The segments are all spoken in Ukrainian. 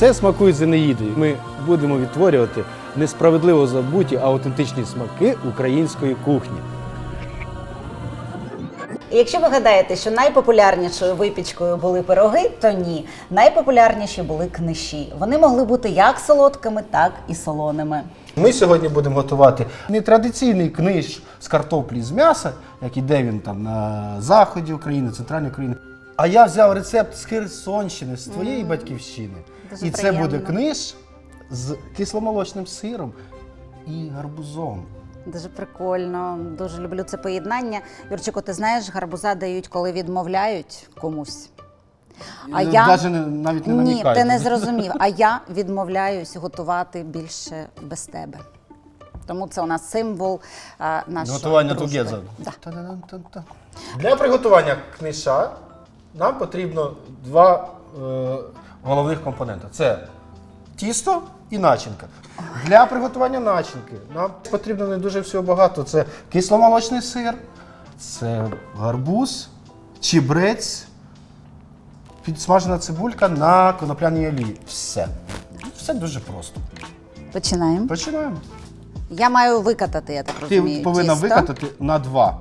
Це смакує Зенеїдою. Ми будемо відтворювати несправедливо забуті аутентичні смаки української кухні. І якщо ви гадаєте, що найпопулярнішою випічкою були пироги, то ні. Найпопулярніші були книші. Вони могли бути як солодкими, так і солоними. Ми сьогодні будемо готувати нетрадиційний книж з картоплі з м'яса, як іде він там на заході України, центральній України. А я взяв рецепт з Херсонщини, з твоєї батьківщини. Дуже і це приємно. буде книж з кисломолочним сиром і гарбузом. Дуже прикольно, дуже люблю це поєднання. Юрчику, ти знаєш, гарбуза дають, коли відмовляють комусь. А я Навіть не, навіть не ні, ти не зрозумів. А я відмовляюсь готувати більше без тебе. Тому це у нас символ а, нашого Готування дружби. тугеза. Да. Та-да-дам-там-там. Для приготування книша нам потрібно два е, головних компоненти. Це тісто і начинка. Для приготування начинки нам потрібно не дуже всього багато. Це кисломолочний сир, це гарбуз, чібрець, підсмажена цибулька на конопляній олії. Все. Все дуже просто. Починаємо. Починаємо. Я маю викатати, я так Ти розумію. повинна тісто. викатати на два.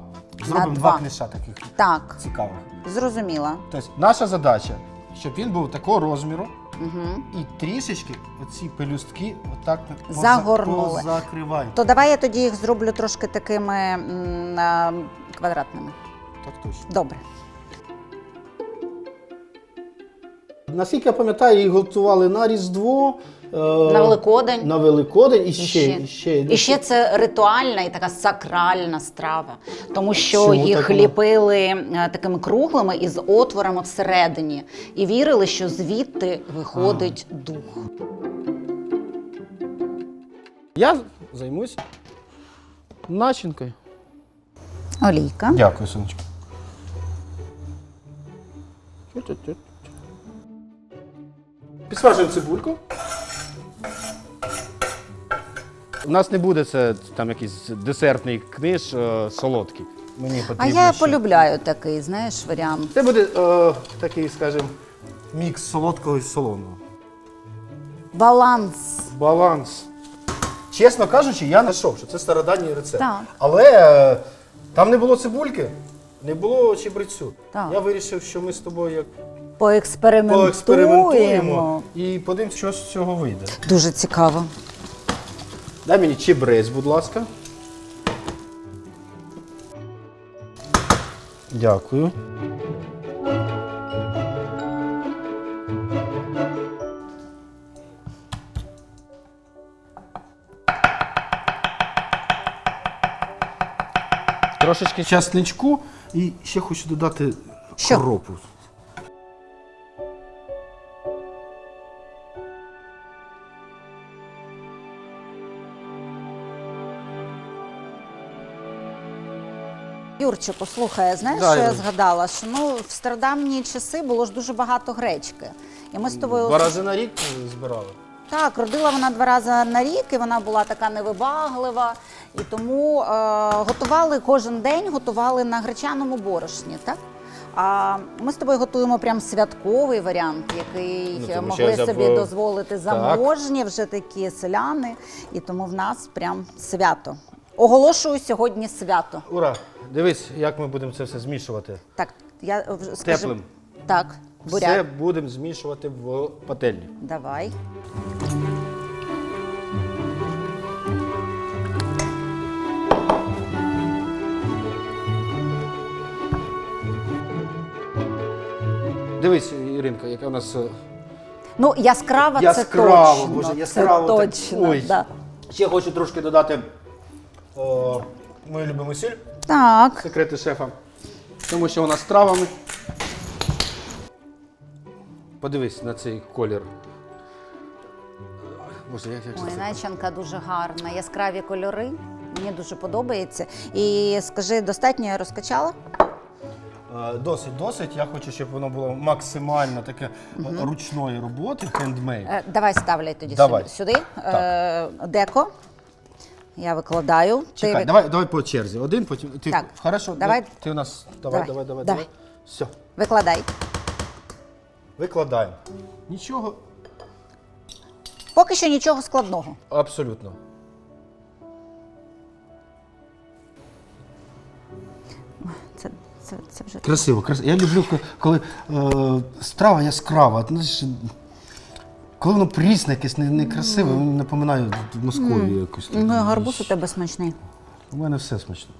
Зробимо два. два книша таких Так, цікавих. Зрозуміла. Тобто наша задача, щоб він був такого розміру і трішечки оці пелюстки отак поза- Загорнули. позакривай. То давай я тоді їх зроблю трошки такими м, а, квадратними. Так точно. Добре. Наскільки я пам'ятаю, їх готували на Різдво. Е, На Великодень. На Великодень і І ще. І ще, і ще це ритуальна і така сакральна страва, тому що Чому їх так ліпили е, такими круглими із отворами всередині, і вірили, що звідти виходить дух. Я займусь начинкою. Олійка. Дякую, сонечко. Підсмажуємо цибульку. У нас не буде це там якийсь десертний книж е, солодкий. Мені А я ще- полюбляю такий, знаєш, варіант. Це буде е, такий, скажімо, мікс солодкого і солоного. Баланс. Баланс. Чесно кажучи, я знайшов, що це стародавній рецепт. Так. Але е, там не було цибульки, не було чебрецю. Так. Я вирішив, що ми з тобою як Поекспериментуємо. поекспериментуємо і подивимося, що з цього вийде. Дуже цікаво. Дай мені чебрець, будь ласка. Дякую. Трошечки часничку і ще хочу додати Що? кропу. Юрчику, слухай, знаєш, Да, що я Ірина. згадала? Що ну в стародавні часи було ж дуже багато гречки. І ми з тобою Два рази на рік збирали. Так, родила вона два рази на рік, і вона була така невибаглива. І тому е, готували кожен день, готували на гречаному борошні, так? А ми з тобою готуємо прям святковий варіант, який Ну, тому що могли я собі е, дозволити заможні вже такі селяни. І тому в нас прям свято. Оголошую сьогодні свято. Ура! Дивись, як ми будемо це все змішувати. Так, я скажи. Теплим. Так, буряк. Все будемо змішувати в пательні. Давай. Дивись, Іринка, яка у нас е, Ну, яскрава, яскраво, це точно. боже, це яскраво. так. точно. Ой. Да. Ще хочу трошки додати о, мою любиму сіль, Так. секрети шефа. Тому що вона з травами. Подивись на цей колір. Боже, як, як Ой, це? начинка дуже гарна, яскраві кольори. Мені дуже подобається. І скажи, достатньо я розкачала? Е, Досить, досить. Я хочу, щоб воно було максимально таке е, ручної роботи, хендмейд. Е, давай ставляй тоді Давай. сюди. сюди. Е, деко. Я викладаю. Чекай, Ти- давай, давай по черзі. Один, потім. Ти, Так, Хорошо, давай. Ти у нас. Давай, Давай, давай, давай, давай. давай. Все, Викладай. викладаємо. Нічого Поки що нічого складного. Абсолютно. Це, це, це вже Красиво, красиво. Я люблю, коли е, страва яскрава. Знаєш, коли воно прісне, якесь не- некрасиве, воно напоминає в Московію якусь. ну, гарбуз у тебе смачний. У мене все смачно.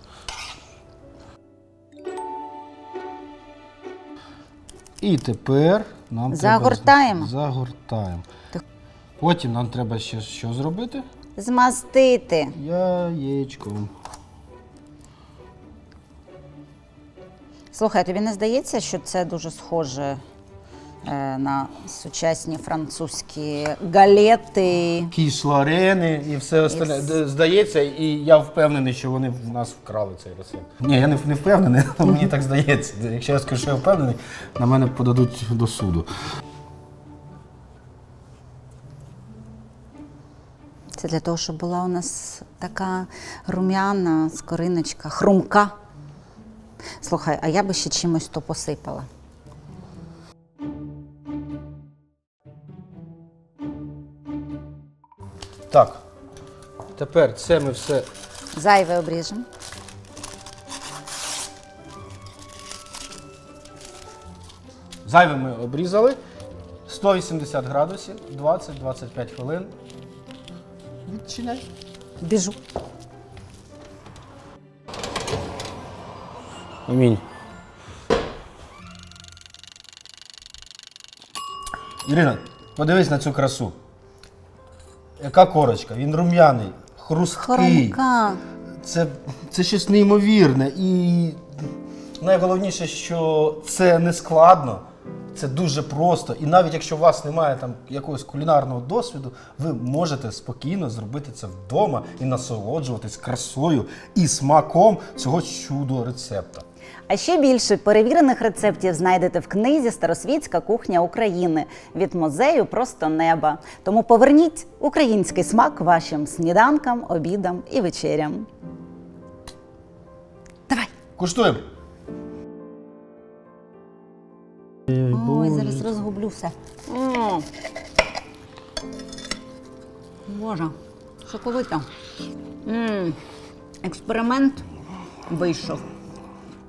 І тепер нам Загортаємо. треба... Загортаємо. Так. Потім нам треба ще що зробити? Змастити. Яєчком. Слухай, тобі не здається, що це дуже схоже на сучасні французькі галети? Кіш Лорени і все остальне. Д- Здається, і я впевнений, що вони в нас вкрали цей рецепт. Ні, я не, не впевнений, але мені так здається. Якщо я скажу, що я впевнений, на мене подадуть до суду. Це для того, щоб була у нас така рум'яна скориночка, хрумка. Слухай, а я би ще чимось то посипала. Так, тепер це ми все Зайве обріжемо. Зайве ми обрізали. 180 градусів, 20-25 хвилин. Відчиняй. Біжу. Амінь. Ірина, подивись на цю красу. Яка корочка? Він рум'яний, хрусткий. Хрумка. Це, це щось неймовірне. І найголовніше, що це не складно, це дуже просто. І навіть якщо у вас немає там якогось кулінарного досвіду, ви можете спокійно зробити це вдома і насолоджуватись красою і смаком цього чудо рецепта. А ще більше перевірених рецептів знайдете в книзі Старосвітська кухня України від музею Просто неба. Тому поверніть український смак вашим сніданкам, обідам і вечерям. Давай! Куштуємо. Ой, зараз розгублю все. М. Боже, соковито. М. Експеримент вийшов.